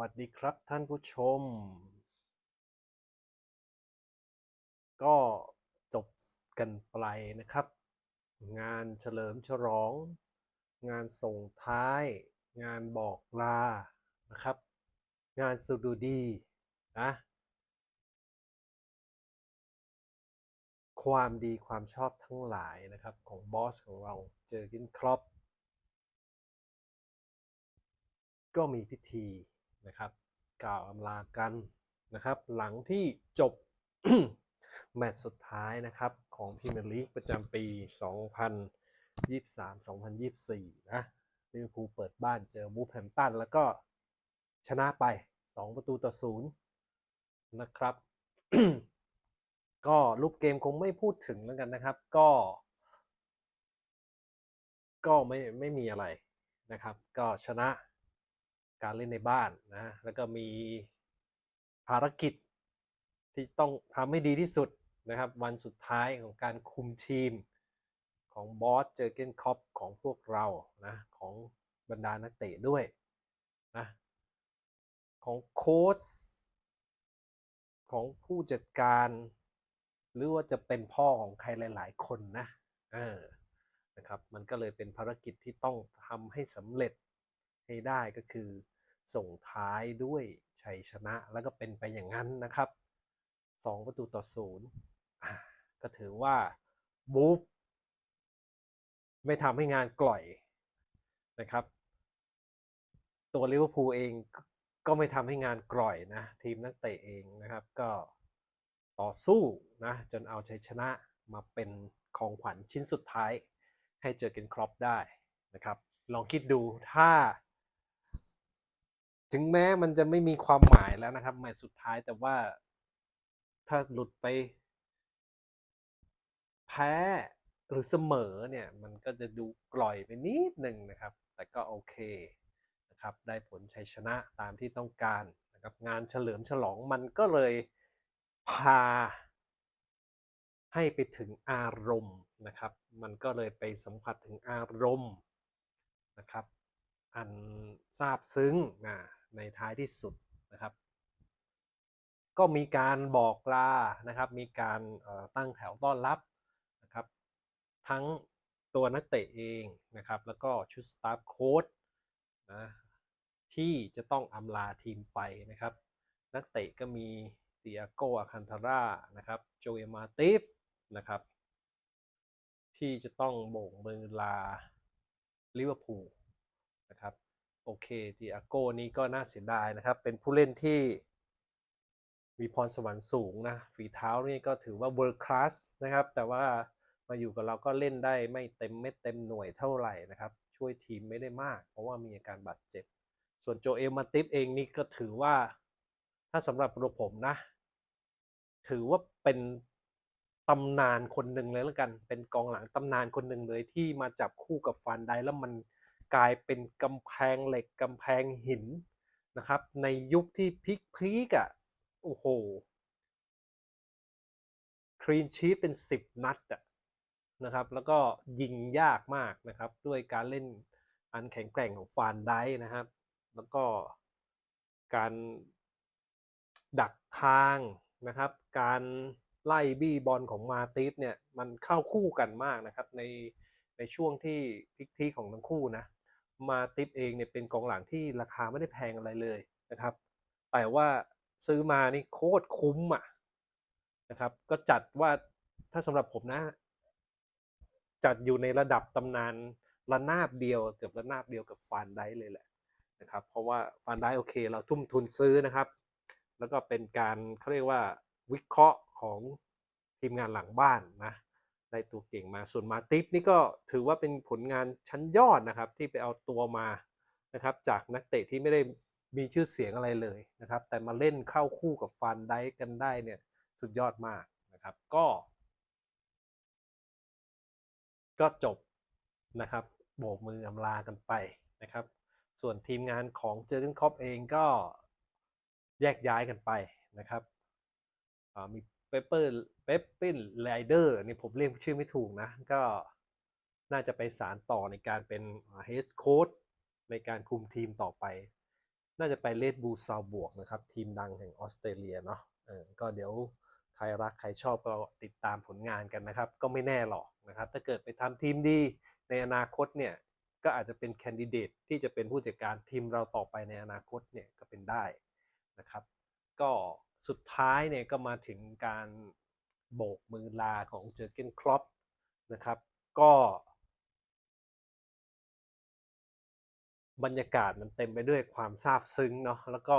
วัสดีครับท่านผู้ชม ก็จบกันไปนะครับ งานเฉลิมฉลอง งานส่งท้าย งานบอกลานะครับ งานสุดูดีนะความดีความชอบทั้งหลายนะครับ ของบอสของเราเจอกินครอปก็มีพิธี นะครับ กล่าวอำลากันนะครับ หลังที่จบแมตช์สุดท้ายนะครับของพรีเมียร์ลีกประจำปี 2023-2024 นะลิเวอร์พูลเปิดบ้านเจอบูฟแฮมตันแล้วก็ชนะไป 2 ประตูต่อศูนย์นะครับ ก็รูปเกมคงไม่พูดถึงแล้วกันนะครับ ก็ ก็ไม่ไม่มีอะไรนะครับ ก็ชนะ การเล่นในบ้านนะแล้วก็มีภารกิจที่ต้องทำให้ดีที่สุดนะครับ วันสุดท้ายของการคุมทีมของบอสเจอเกนคอปของพวกเรานะของบรรดานักเตะด้วยนะของโค้ชของผู้จัดการ หรือว่าจะเป็นพ่อของใครหลาย ๆ คนนะเออนะครับ มันก็เลยเป็นภารกิจที่ต้องทำให้สำเร็จให้ได้ก็คือ ส่งท้ายด้วยชัยชนะแล้วก็เป็นไปอย่างนั้นนะครับ 2 ประตูต่อศูนย์ก็ถือว่าบูฟไม่ทำให้งานกล่อยนะครับ ตัวลิเวอร์พูลเองก็ไม่ทำให้งานกร่อยนะ ทีมนักเตะเองนะครับ ก็ต่อสู้นะ จนเอาชัยชนะมาเป็นของขวัญชิ้นสุดท้าย ให้เจอเกนครอปได้นะครับ ลองคิดดูถ้า ถึงแม้มันจะไม่มีความหมายแล้วนะครับแมตช์สุดท้ายแต่ว่าถ้าหลุดไป แพ้หรือเสมอเนี่ย มันก็จะดูกล่อยไปนิดหนึ่งนะครับ แต่ก็โอเคนะครับ ได้ผลชัยชนะตามที่ต้องการนะครับ งานเฉลิมฉลองมันก็เลยพา ให้ไปถึงอารมณ์นะครับ มันก็เลยไปสัมผัสถึงอารมณ์นะครับ อันซาบซึ้งนะ ในท้ายที่สุดนะครับ ก็มีการบอกลานะครับ มีการตั้งแถวต้อนรับนะครับ ทั้งตัวนักเตะเองนะครับ แล้วก็ชุดสตาฟโค้ชนะที่จะต้องอำลาทีมไปนะครับ นักเตะก็มีเตียโกอาคันทาร่านะครับโจเอมาติฟนะครับ ที่จะต้องโบกมือลาลิเวอร์พูลนะครับ โอเคเตียโกนี้ก็น่าเสียดายนะครับ เป็นผู้เล่นที่มีพรสวรรค์สูงนะ ฝีเท้านี่ก็ถือว่า world class นะครับ แต่ว่ามาอยู่กับเราก็เล่นได้ไม่เต็มเม็ดเต็มหน่วยเท่าไหร่นะครับ ช่วยทีมไม่ได้มาก เพราะว่ามีอาการบาดเจ็บ ส่วนโจเอลมาติฟเองนี่ก็ถือว่า ถ้าสำหรับตัวผมนะ ถือว่าเป็นตำนานคนหนึ่งเลยแล้วกัน เป็นกองหลังตำนานคนหนึ่งเลยที่มาจับคู่กับฟันไดแล้วมัน กลายเป็นกำแพงเหล็กกำแพงหินนะครับ ในยุคที่พลิกพลิกอะโอ้โหคลีนชีตเป็นสิบนัดอะนะครับ แล้วก็ยิงยากมากนะครับ ด้วยการเล่นอันแข็งแกร่งของฟานไดนะครับ แล้วก็การดักทางนะครับ การไล่บี้บอลของมาติฟเนี่ย มันเข้าคู่กันมากนะครับ ในในช่วงที่พิกทีของทั้งคู่นะ มาติฟเองเนี่ยเป็นกองหลังที่ราคาไม่ได้แพงอะไรเลยนะครับ แต่ว่าซื้อมานี่โคตรคุ้มอะนะครับ ก็จัดว่าถ้าสำหรับผมนะ จัดอยู่ในระดับตำนานระนาบเดียวเกือบระนาบเดียวกับฟานได้เลยแหละนะครับ เพราะว่าฟานได้โอเค เราทุ่มทุนซื้อนะครับ แล้วก็เป็นการเขาเรียกว่าวิเคราะห์ของทีมงานหลังบ้านนะ ได้ตัวเก่งมาส่วนมาติฟนี่ก็ถือว่าเป็นผลงานชั้นยอดนะครับ ที่ไปเอาตัวมานะครับ จากนักเตะที่ไม่ได้มีชื่อเสียงอะไรเลยนะครับ แต่มาเล่นเข้าคู่กับฟันได้กันได้เนี่ยสุดยอดมากนะครับ ก็ ก็จบนะครับโบกมืออำลากันไปนะครับ ส่วนทีมงานของเจอร์เกนคอปเองก็แยกย้ายกันไปนะครับมี เปเปอร์เปปปินไลเดอร์นี่ผมเรียกชื่อไม่ถูกนะ ก็น่าจะไปสารต่อในการเป็นเฮดโค้ดในการคุมทีมต่อไป น่าจะไปเลดบูซาวบวกนะครับ ทีมดังแห่งออสเตรเลียเนาะเออก็เดี๋ยวใครรักใครชอบก็ติดตามผลงานกันนะครับ ก็ไม่แน่หรอกนะครับ ถ้าเกิดไปทำทีมดีในอนาคตเนี่ยก็อาจจะเป็นแคนดิเดตที่จะเป็นผู้จัดการทีมเราต่อไปในอนาคตเนี่ยก็เป็นได้นะครับ ก็ สุดท้ายเนี่ยก็มาถึงการโบกมือลาของเจอร์เกนครอปนะครับ ก็ บรรยากาศมันเต็มไปด้วยความซาบซึ้งเนาะแล้วก็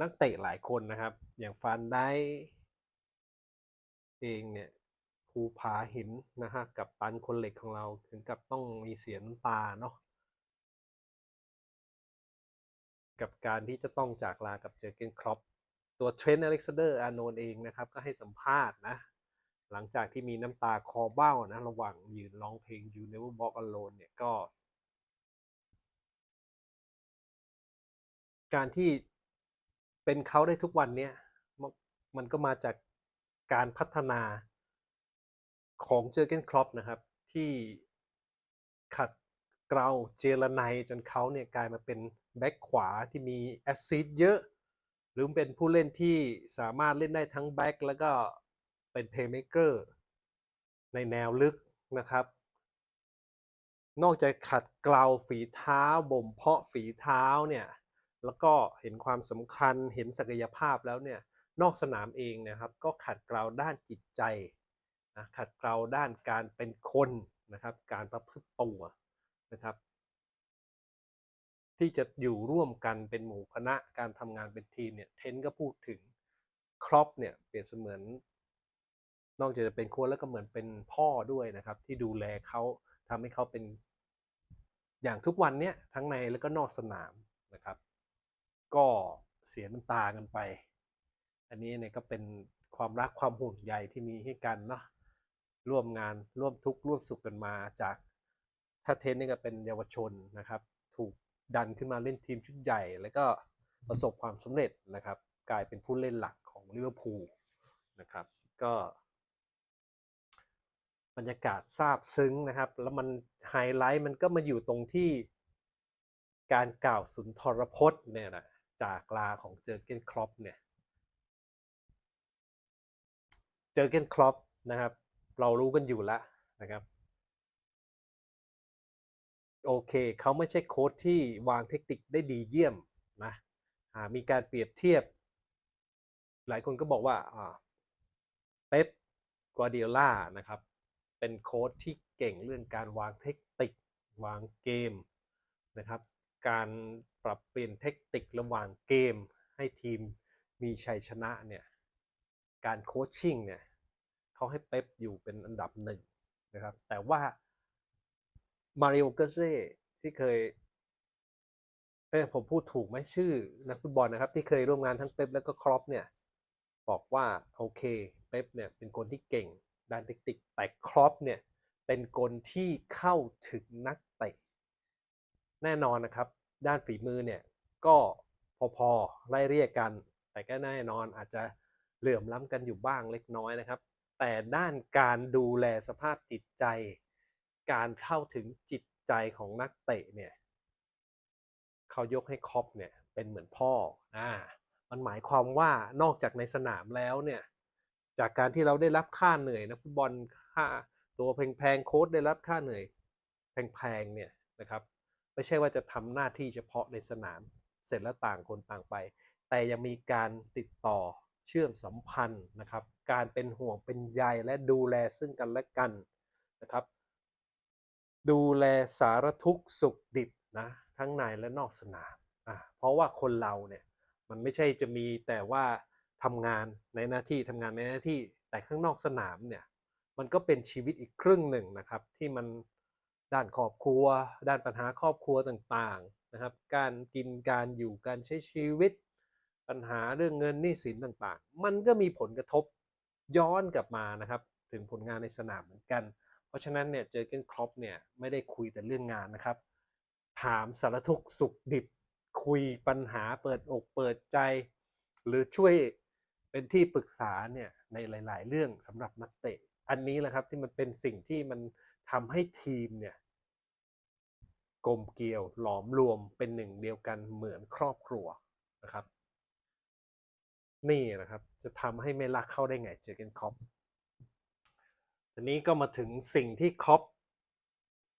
นักเตะหลายคนนะครับ อย่างฟันได้เองเนี่ยภูผาหินนะฮะกับตันคนเหล็กของเราถึงกับต้องมีเสียน้ำตาเนาะ กับการที่จะต้องจากลากับเจอเกนครอปตัวเทรนต์อเล็กซานเดอร์อาโนนเองนะครับ ก็ให้สัมภาษณ์นะ หลังจากที่มีน้ำตาคอเบ้านะ ระหว่างยืนร้องเพลง You Never Walk Alone เนี่ยก็ การที่เป็นเขาได้ทุกวันเนี่ยมันก็มาจากการพัฒนาของเจอเกนครอปนะครับ ที่ขัดเกลาเจรไนจนเขาเนี่ยกลายมาเป็น แบ็คขวาที่มีแอสซิดเยอะ หรือเป็นผู้เล่นที่สามารถเล่นได้ทั้งแบ็คแล้วก็เป็นเพย์เม k เกอร์ในแนวลึกนะครับ นอกจากขัดเกลาฝีเท้าบ่มเพาะฝีเท้าเนี่ย แล้วก็เห็นความสำคัญเห็นศักยภาพแล้วเนี่ย นอกสนามเองนะครับ ก็ขัดเกลาด้านจิตใจนะขัดเกลาด้านการเป็นคนนะครับ การประพฤติตัวนะครับ ที่จะอยู่ร่วมกันเป็นหมู่คณะการทำงานเป็นทีมเนี่ยเทนก็พูดถึงครอปเนี่ยเปรียบเสมือน นอกจากจะเป็นโค้ชแล้วก็เหมือนเป็นพ่อด้วยนะครับ ที่ดูแลเขาทำให้เขาเป็นอย่างทุกวันเนี้ยทั้งในแล้วก็นอกสนามนะครับ ก็เสียน้ำตากันไป อันนี้เนี่ยก็เป็นความรักความห่วงใยที่มีให้กันเนาะร่วมงานร่วมทุกข์ร่วมสุขกันมาจากถ้าเทนนี่ก็เป็นเยาวชนนะครับ ถูก ดันขึ้นมาเล่นทีมชุดใหญ่ แล้วก็ประสบความสำเร็จนะครับ กลายเป็นผู้เล่นหลักของลิเวอร์พูลนะครับ ก็บรรยากาศซาบซึ้งนะครับ แล้วมันไฮไลท์มันก็มาอยู่ตรงที่การกล่าวสุนทรพจน์เนี่ยนะจากลาของเจอเกนครอปเนี่ย เจอเกนครอปนะครับ เรารู้กันอยู่แล้วนะครับ โอเคเขาไม่ใช่โค้ชที่วางเทคนิคได้ดีเยี่ยมนะมีการเปรียบเทียบ หลายคนก็บอกว่าเป๊ปกัวเดียล่านะครับ เป็นโค้ชที่เก่งเรื่องการวางเทคนิควางเกมนะครับ การปรับเปลี่ยนเทคนิคระหว่างเกม ให้ทีมมีชัยชนะเนี่ยการโคชชิ่งเนี่ยเขาให้เป๊ปอยู่เป็นอันดับหนึ่งนะครับ แต่ว่า มาริโอเกเซ่ที่เคยเอ้ผมพูดถูกไหมชื่อนักฟุตบอลนะครับ ที่เคยร่วมงานทั้งเป๊ปแล้วก็ครอปเนี่ย บอกว่าโอเคเป๊ปเนี่ยเป็นคนที่เก่งด้านเทคนิคแต่ครอปเนี่ยเป็นคนที่เข้าถึงนักเตะแน่นอนนะครับ ด้านฝีมือเนี่ยก็พอๆไล่เรียกกัน แต่ก็แน่นอนอาจจะเหลื่อมล้ำกันอยู่บ้างเล็กน้อยนะครับ แต่ด้านการดูแลสภาพจิตใจ การเข้าถึงจิตใจของนักเตะเนี่ยเขายกให้คอปเนี่ยเป็นเหมือนพ่ออ่ามันหมายความว่านอกจากในสนามแล้วเนี่ยจากการที่เราได้รับค่าเหนื่อยนะฟุตบอลค่าตัวแพงๆโค้ดได้รับค่าเหนื่อยแพงๆเนี่ยนะครับไม่ใช่ว่าจะทำหน้าที่เฉพาะในสนามเสร็จแล้วต่างคนต่างไป แต่ยังมีการติดต่อเชื่อมสัมพันธ์นะครับ การเป็นห่วงเป็นใยและดูแลซึ่งกันและกันนะครับ ดูแลสารทุกข์สุขดิบนะทั้งในและนอกสนามอะเพราะว่าคนเราเนี่ยมันไม่ใช่จะมีแต่ว่าทำงานในหน้าที่ทำงานในหน้าที่แต่ข้างนอกสนามเนี่ยมันก็เป็นชีวิตอีกครึ่งหนึ่งนะครับ ที่มันด้านครอบครัว ด้านปัญหาครอบครัวต่างๆนะครับ การกินการอยู่การใช้ชีวิต ปัญหาเรื่องเงินหนี้สินต่างๆ มันก็มีผลกระทบย้อนกลับมานะครับ ถึงผลงานในสนามเหมือนกัน เพราะฉะนั้นเนี่ยเจอเกนครอปเนี่ยไม่ได้คุยแต่เรื่องงานนะครับ ถามสารทุกสุขดิบ คุยปัญหาเปิดอกเปิดใจ หรือช่วยเป็นที่ปรึกษาเนี่ยในหลาย ๆ เรื่องสำหรับนักเตะ อันนี้แหละครับที่มันเป็นสิ่งที่มันทำให้ทีมเนี่ยกลมเกลียวหลอมรวมเป็นหนึ่งเดียวกันเหมือนครอบครัวนะครับ นี่นะครับจะทำให้ไม่รักเข้าได้ไงเจอเกนคล็อป ทีนี้ก็มาถึงสิ่งที่คอป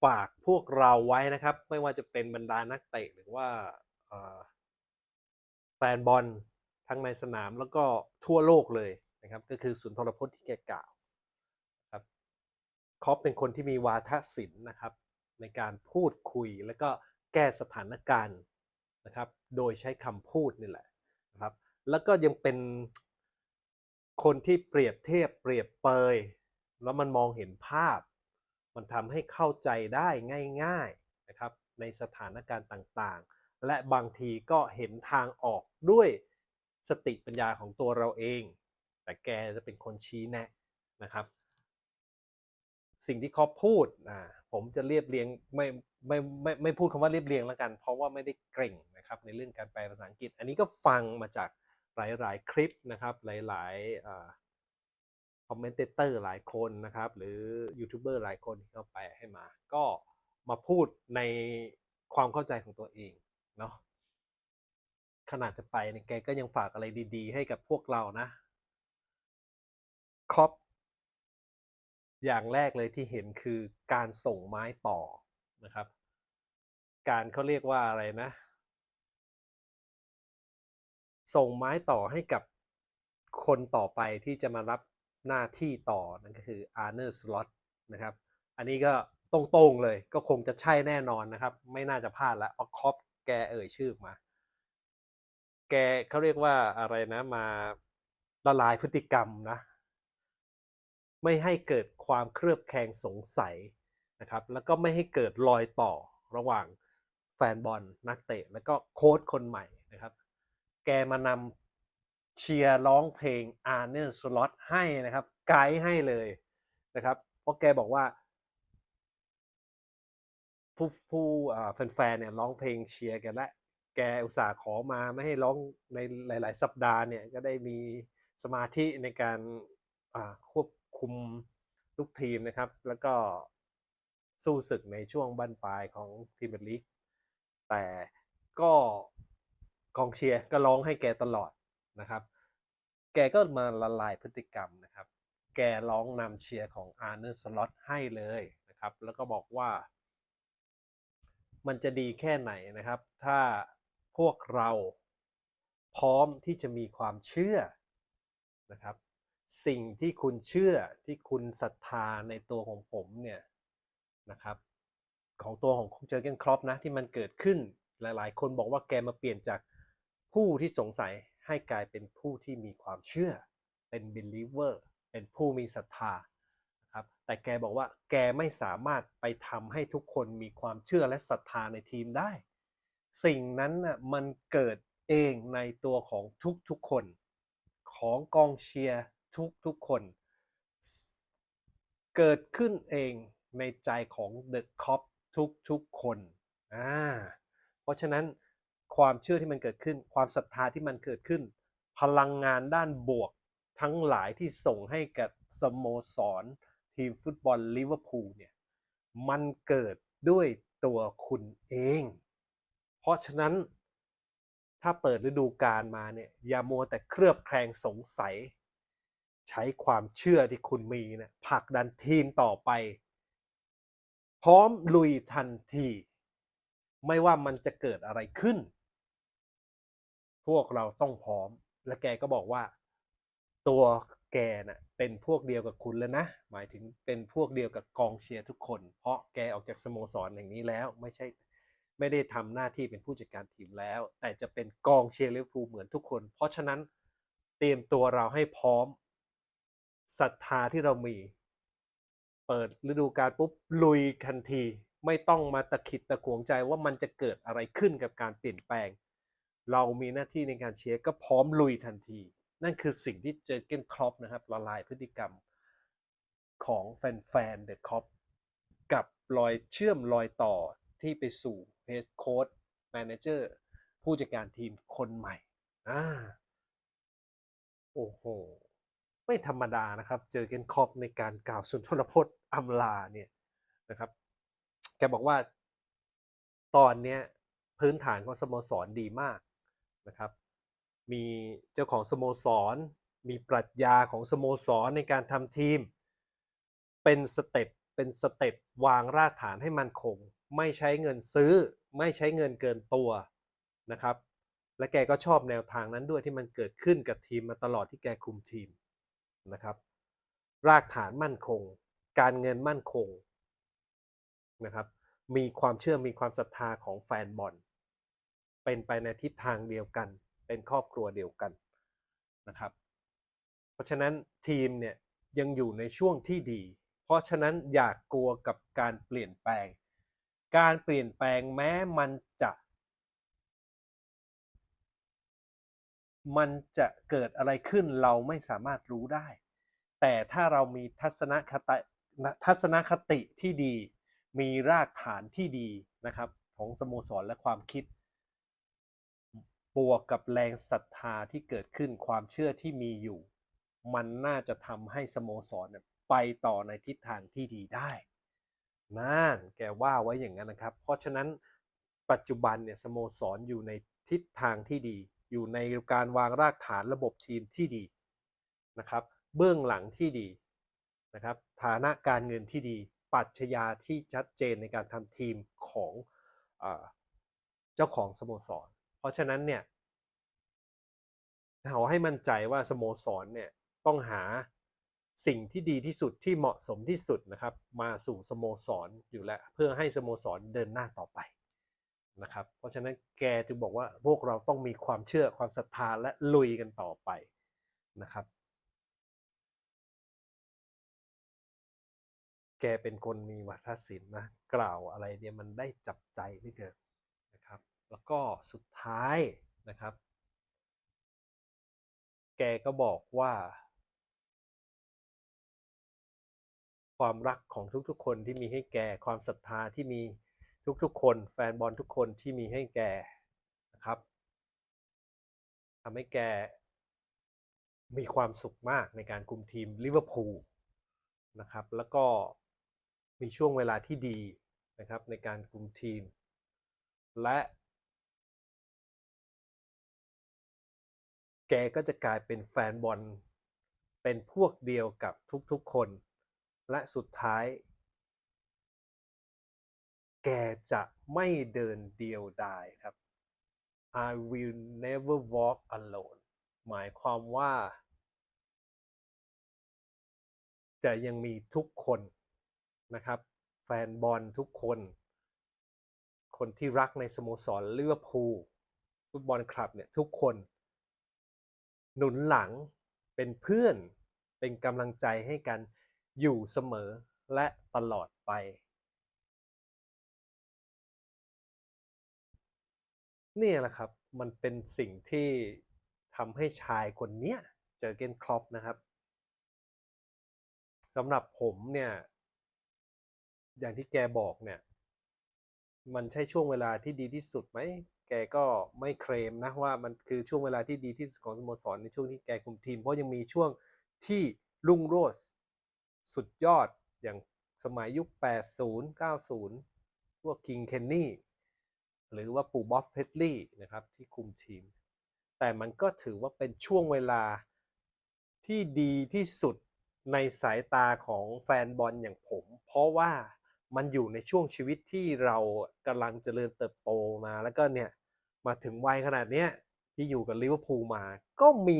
ฝากพวกเราไว้นะครับ ไม่ว่าจะเป็นบรรดานักเตะหรือว่าแฟนบอลทั้งในสนามแล้วก็ทั่วโลกเลยนะครับ ก็คือสุนทรพจน์ที่แกกล่าวครับคอปเป็นคนที่มีวาทศิลป์นะครับ ในการพูดคุยแล้วก็แก้สถานการณ์นะครับ โดยใช้คำพูดนี่แหละนะครับ แล้วก็ยังเป็นคนที่เปรียบเทียบเปรียบเปย แล้วมันมองเห็นภาพ มันทำให้เข้าใจได้ง่าย ๆนะครับ ในสถานการณ์ต่างๆ และบางทีก็เห็นทางออกด้วยสติปัญญาของตัวเราเอง แต่แกจะเป็นคนชี้แนะนะครับ สิ่งที่เขาพูดอ่าผมจะเรียบเรียงไม่ไม่ไม่ไม่พูดคำว่าเรียบเรียงแล้วกัน เพราะว่าไม่ได้เก่งนะครับในเรื่องการแปลภาษาอังกฤษ อันนี้ก็ฟังมาจากหลาย ๆ คลิปนะครับหลายๆ อมเมนเตอร์หลายคนนะครับ หรือยูทูบเบอร์หลายคนที่เข้าแปให้มา ก็มาพูดในความเข้าใจของตัวเองเนาะขนาดจะไปเนี่ยแกก็ยังฝากอะไรดีๆ ให้กับพวกเรานะคอปอย่างแรกเลยที่เห็นคือการส่งไม้ต่อนะครับ การเขาเรียกว่าอะไรนะ ส่งไม้ต่อให้กับคนต่อไปที่จะมารับ หน้าที่ต่อนั่นก็คืออาร์เนอร์สล็อตนะครับ อันนี้ก็ตรงๆเลยก็คงจะใช่แน่นอนนะครับ ไม่น่าจะพลาดล้วเพราะคอปแกเอ่ยชื่อมา แกเขาเรียกว่าอะไรนะมาละลายพฤติกรรมนะ ไม่ให้เกิดความเครือบแคลงสงสัยนะครับ แล้วก็ไม่ให้เกิดรอยต่อระหว่างแฟนบอลนักเตะ แล้วก็โค้ชคนใหม่นะครับ แกมานำ เชียร์ร้องเพลงอาร์เนอร์สล็อตให้นะครับ ไกด์ให้เลยนะครับ เพราะแกบอกว่า ผู้ผู้แฟนๆเนี่ยร้องเพลงเชียร์กันและแกอุตส่าห์ขอมาไม่ให้ร้องในหลาย ๆ สัปดาห์เนี่ยก็ได้มีสมาธิในการควบคุมลูกทีมนะครับ แล้วก็สู้ศึกในช่วงบั้นปลายของพรีเมียร์ลีกแต่ก็กองเชียร์ก็ร้องให้แกตลอด นะครับ แกก็มาละลายพฤติกรรมนะครับ แกร้องนำเชียร์ของอาร์เนอร์สล็อตให้เลยนะครับ แล้วก็บอกว่า มันจะดีแค่ไหนนะครับ ถ้าพวกเราพร้อมที่จะมีความเชื่อนะครับ สิ่งที่คุณเชื่อที่คุณศรัทธาในตัวของผมเนี่ยนะครับ ของตัวของเจอร์เกนครอปนะที่มันเกิดขึ้นหลาย ๆ คนบอกว่าแกมาเปลี่ยนจากผู้ที่สงสัย ให้กลายเป็นผู้ที่มีความเชื่อ เป็น believer เป็นผู้มีศรัทธานะครับแต่แกบอกว่าแกไม่สามารถไปทำให้ทุกคนมีความเชื่อและศรัทธาในทีมได้ สิ่งนั้นน่ะมันเกิดเองในตัวของทุกๆคน ของกองเชียร์ทุกๆคน เกิดขึ้นเองในใจของเดอะคอปทุกๆคนอ่าเพราะฉะนั้น ความเชื่อที่มันเกิดขึ้น ความศรัทธาที่มันเกิดขึ้น พลังงานด้านบวกทั้งหลายที่ส่งให้กับสโมสร ทีมฟุตบอลลิเวอร์พูลเนี่ยมันเกิดด้วยตัวคุณเอง เพราะฉะนั้นถ้าเปิดฤดูกาลมาเนี่ยอย่ามัวแต่เครือบแคลงสงสัย ใช้ความเชื่อที่คุณมีเนี่ยผลักดันทีมต่อไป พร้อมลุยทันที ไม่ว่ามันจะเกิดอะไรขึ้น พวกเราต้องพร้อม และแกก็บอกว่า ตัวแกน่ะเป็นพวกเดียวกับคุณแล้วนะ หมายถึงเป็นพวกเดียวกับกองเชียร์ทุกคน เพราะแกออกจากสโมสรอย่างนี้แล้วไม่ใช่ไม่ได้ทำหน้าที่เป็นผู้จัดการทีมแล้ว แต่จะเป็นกองเชียร์ลิเวอร์พูลเหมือนทุกคน เพราะฉะนั้นเตรียมตัวเราให้พร้อมศรัทธาที่เรามี เปิดฤดูกาลปุ๊บลุยทันที ไม่ต้องมาตะขิดตะขวงใจว่ามันจะเกิดอะไรขึ้นกับการเปลี่ยนแปลง เรามีหน้าที่ในการเชียร์ก็พร้อมลุยทันที นั่นคือสิ่งที่เจอเกนครอปนะครับละลายพฤติกรรมของแฟนๆเดอะครอปกับรอยเชื่อมรอยต่อที่ไปสู่เฮดโค้ดแมเนเจอร์ผู้จัดการทีมคนใหม่อ่าโอ้โห ไม่ธรรมดานะครับ เจอเกนครอปในการกล่าวสุนทรพจน์อำลาเนี่ยนะครับ แกบอกว่า ตอนเนี้ยพื้นฐานของสโมสรดีมาก นะครับ มีเจ้าของสโมสร มีปรัชญาของสโมสรในการทำทีม เป็นสเต็ปเป็นสเต็ปวางรากฐานให้มันคง ไม่ใช้เงินซื้อ ไม่ใช้เงินเกินตัวนะครับ และแกก็ชอบแนวทางนั้นด้วยที่มันเกิดขึ้นกับทีมมาตลอดที่แกคุมทีมนะครับ รากฐานมั่นคง การเงินมั่นคงนะครับมีความเชื่อมีความศรัทธาของแฟนบอล เป็นไปในทิศทางเดียวกัน เป็นครอบครัวเดียวกันนะครับ เพราะฉะนั้นทีมเนี่ยยังอยู่ในช่วงที่ดี เพราะฉะนั้นอย่ากกลัวกับการเปลี่ยนแปลง การเปลี่ยนแปลงแม้มันจะ มันจะเกิดอะไรขึ้นเราไม่สามารถรู้ได้ แต่ถ้าเรามีทัศนคติทัศนคติที่ดี มีรากฐานที่ดีนะครับ ของสโมสรและความคิด บวกกับแรงศรัทธาที่เกิดขึ้นความเชื่อที่มีอยู่ มันน่าจะทำให้สโมสรไปต่อในทิศทางที่ดีได้นั่นแกว่าไว้อย่างนั้นนะครับ เพราะฉะนั้นปัจจุบันเนี่ยสโมสรอยู่ในทิศทางที่ดี อยู่ในการวางรากฐานระบบทีมที่ดีนะครับ เบื้องหลังที่ดีนะครับ ฐานะการเงินที่ดีปรัชญาที่ชัดเจนในการทำทีมของอเจ้าของสโมสร เพราะฉะนั้นเนี่ยเขาให้มั่นใจว่าสโมสรเนี่ยต้องหาสิ่งที่ดีที่สุดที่เหมาะสมที่สุดนะครับ มาสู่สโมสรอยู่แล้ว เพื่อให้สโมสรเดินหน้าต่อไปนะครับ เพราะฉะนั้นแกจึงบอกว่าพวกเราต้องมีความเชื่อความศรัทธาและลุยกันต่อไปนะครับ แกเป็นคนมีวัฒนศิลป์นะ กล่าวอะไรเนี่ยมันได้จับใจเหลือเกินนะครับ แล้วก็สุดท้ายนะครับ แกก็บอกว่า ความรักของทุกๆ คนที่มีให้แกความศรัทธาที่มีทุกๆ คนแฟนบอลทุกคนที่มีให้แกนะครับทำให้แกมีความสุขมากในการคุมทีมลิเวอร์พูลนะครับ แล้วก็มีช่วงเวลาที่ดีนะครับในการคุมทีม และ แกก็จะกลายเป็นแฟนบอล เป็นพวกเดียวกับทุกๆคน และสุดท้าย แกจะไม่เดินเดียวดายครับ I will never walk alone หมายความว่า จะยังมีทุกคนนะครับ แฟนบอลทุกคน คนที่รักในสโมสรลิเวอร์พูลฟุตบอลคลับเนี่ยทุกคน หนุนหลัง เป็นเพื่อน เป็นกำลังใจให้กันอยู่เสมอและตลอดไป นี่แหละครับ มันเป็นสิ่งที่ทำให้ชายคนเนี้ยเจอเกนครอปนะครับสำหรับผมเนี่ย อย่างที่แกบอกเนี่ย มันใช่ช่วงเวลาที่ดีที่สุดไหม แกก็ไม่เคลมนะว่ามันคือช่วงเวลาที่ดีที่สุดของสโมสรในช่วงที่แกคุมทีม เพราะยังมีช่วงที่รุ่งโรจน์สุดยอดอย่างสมัยยุค 80 90 พวกคิงเคนนี่ หรือว่าปู่บ๊อบเพดลี่นะครับที่คุมทีม แต่มันก็ถือว่าเป็นช่วงเวลาที่ดีที่สุดในสายตาของแฟนบอลอย่างผม เพราะว่ามันอยู่ในช่วงชีวิตที่เรากำลังเจริญเติบโตมาแล้วก็เนี่ย มาถึงวัยขนาดเนี้ยที่อยู่กับลิเวอร์พูลมา ก็มี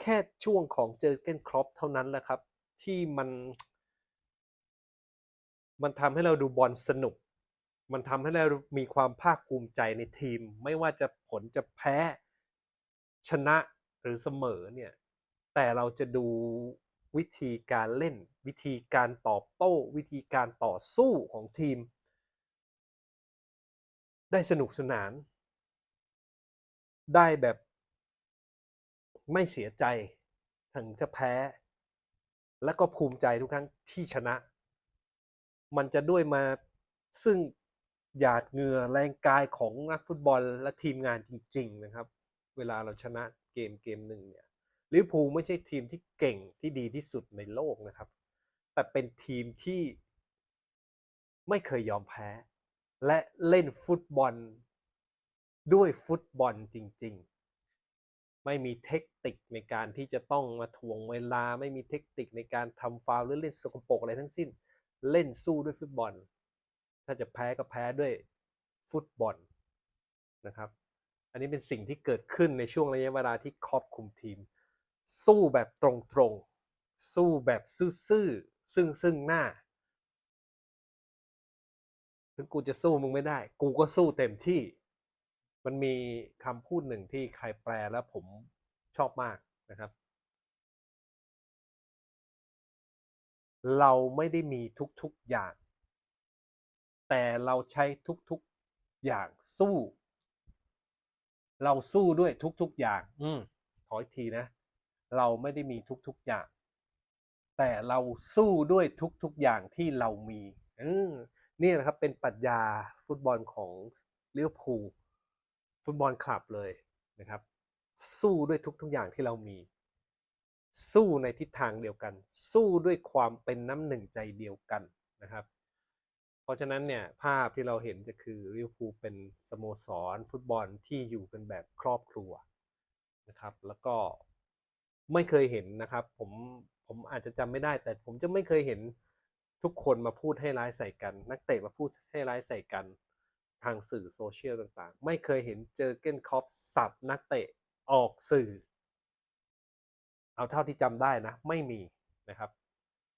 แค่ช่วงของเจอเกนครอปเท่านั้นแหละครับ ที่มัน มันทำให้เราดูบอลสนุก มันทำให้เรามีความภาคภูมิใจในทีม ไม่ว่าจะผลจะแพ้ชนะหรือเสมอเนี่ย แต่เราจะดูวิธีการเล่น วิธีการตอบโต้ วิธีการต่อสู้ของทีม ได้สนุกสนาน ได้แบบไม่เสียใจถึงจะแพ้ แล้วก็ภูมิใจทุกครั้งที่ชนะ มันจะด้วยมาซึ่งหยาดเหงื่อแรงกายของนักฟุตบอลและทีมงานจริง ๆ นะครับ เวลาเราชนะเกมเกมหนึ่งเนี่ยลิเวอร์พูลไม่ใช่ทีมที่เก่งที่ดีที่สุดในโลกนะครับ แต่เป็นทีมที่ไม่เคยยอมแพ้ และเล่นฟุตบอล ด้วยฟุตบอลจริง ๆ ไม่มีเทคนิคในการที่จะต้องมาถ่วงเวลา ไม่มีเทคนิคในการทำฟาวล์หรือเล่นสกปรกอะไรทั้งสิ้น เล่นสู้ด้วยฟุตบอล ถ้าจะแพ้ก็แพ้ด้วยฟุตบอลนะครับ อันนี้เป็นสิ่งที่เกิดขึ้นในช่วงระยะเวลาที่ครอบคุมทีม สู้แบบตรงๆ สู้แบบซื่อๆ ซึ่งซึ่งหน้าถึงกูจะสู้มึงไม่ได้ กูก็สู้เต็มที่ มันมีคำพูดหนึ่งที่ใครแปลแล้วผมชอบมากนะครับ เราไม่ได้มีทุกๆอย่าง แต่เราใช้ทุกๆอย่างสู้ เราสู้ด้วยทุกๆอย่าง อืมขออีกทีนะ เราไม่ได้มีทุกๆอย่าง แต่เราสู้ด้วยทุกๆอย่างที่เรามี อืมนี่นะครับเป็นปรัชญาฟุตบอลของเลิเวอร์พู ฟุตบอลคลับเลยนะครับ สู้ด้วยทุกๆอย่างที่เรามี สู้ในทิศทางเดียวกัน สู้ด้วยความเป็นน้ำหนึ่งใจเดียวกันนะครับ เพราะฉะนั้นเนี่ยภาพที่เราเห็นจะคือลิเวอร์พูลเป็นสโมสร ฟุตบอลที่อยู่กันแบบครอบครัวนะครับ แล้วก็ไม่เคยเห็นนะครับ ผมผมอาจจะจำไม่ได้ แต่ผมจะไม่เคยเห็นทุกคนมาพูดให้ร้ายใส่กัน นักเตะมาพูดให้ร้ายใส่กัน ทางสื่อโซเชียลต่างๆ ไม่เคยเห็นเจอเกนคอปสับนักเตะออกสื่อ เอาเท่าที่จำได้นะ ไม่มีนะครับ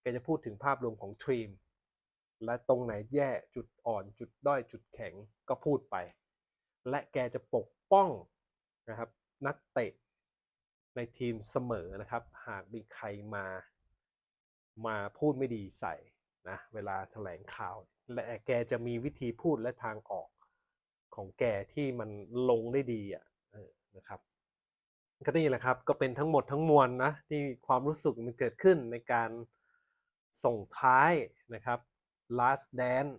แกจะพูดถึงภาพรวมของทีม และตรงไหนแย่จุดอ่อน จุดด้อยจุดแข็งก็พูดไป และแกจะปกป้องนะครับนักเตะในทีมเสมอนะครับ หากมีใครมามาพูดไม่ดีใส่นะเวลาแถลงข่าว และแกจะมีวิธีพูดและทางออกของแกที่มันลงได้ดีอะนะครับก็นี่แหละครับก็เป็นทั้งหมดทั้งมวลนะที่ความรู้สึกมันเกิดขึ้นในการส่งท้ายนะครับ last dance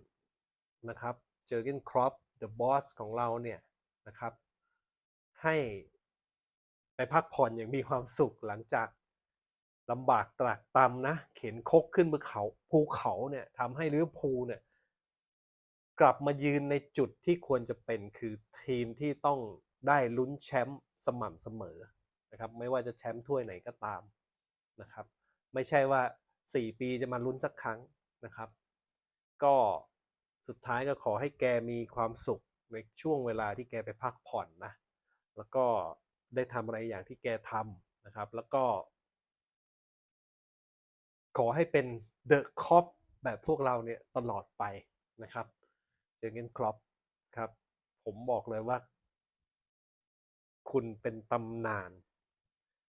นะครับเจอร์เกนครอป the boss ของเราเนี่ยนะครับให้ไปพักผ่อนอย่างมีความสุขหลังจากลำบากตรากตรำนะ เข็นคกขึ้นบนเขาภูเขาเนี่ยทำให้ลิเวอร์พูลเนี่ย กลับมายืนในจุดที่ควรจะเป็นคือทีมที่ต้องได้ลุ้นแชมป์สม่ำเสมอนะครับไม่ว่าจะแชมป์ถ้วยไหนก็ตามนะครับ ไม่ใช่ว่า 4 ปีจะมาลุ้นสักครั้งนะครับ ก็สุดท้ายก็ขอให้แกมีความสุขในช่วงเวลาที่แกไปพักผ่อนนะ แล้วก็ได้ทำอะไรอย่างที่แกทำนะครับ แล้วก็ ขอให้เป็นเดอะคอปแบบพวกเราเนี่ยตลอดไปนะครับ เจอเกนครอปครับ ผมบอกเลยว่า คุณเป็นตำนาน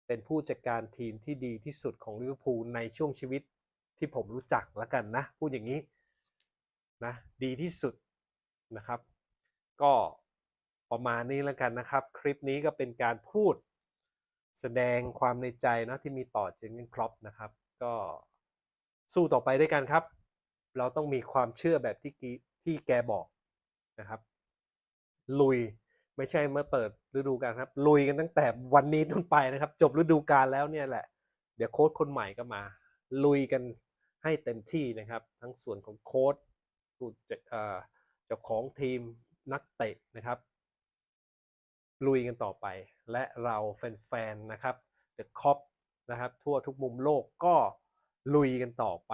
เป็นผู้จัดการทีมที่ดีที่สุดของลิเวอร์พูลในช่วงชีวิตที่ผมรู้จักแล้วกันนะ พูดอย่างนี้นะดีที่สุดนะครับ ก็ประมาณนี้แล้วกันนะครับ คลิปนี้ก็เป็นการพูดแสดงความในใจนะที่มีต่อเจนเกนครอปนะครับ ก็สู้ต่อไปด้วยกันครับ เราต้องมีความเชื่อแบบที่กี ที่แกบอกนะครับ ลุยไม่ใช่เมื่อเปิดฤดูกาลครับ ลุยกันตั้งแต่วันนี้ต้นไปนะครับ จบฤดูกาลแล้วเนี่ยแหละ เดี๋ยวโค้ชคนใหม่ก็มา ลุยกันให้เต็มที่นะครับ ทั้งส่วนของโค้ชผู้จัดเจ้าของทีมนักเตะนะครับ ลุยกันต่อไป และเราแฟนๆนะครับเดอะคอปนะครับ ทั่วทุกมุมโลกก็ ลุยกันต่อไป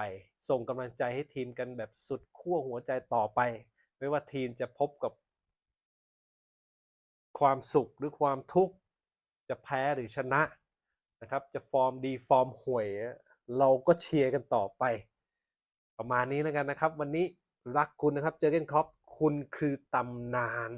ส่งกำลังใจให้ทีมกันแบบสุดขั้วหัวใจต่อไป ไม่ว่าทีมจะพบกับ ความสุขหรือความทุกข์ จะแพ้หรือชนะนะครับ จะฟอร์มดีฟอร์มห่วย เราก็เชียร์กันต่อไป ประมาณนี้แล้วกันนะครับ วันนี้รักคุณนะครับเจอเกนคอปคุณคือตำนาน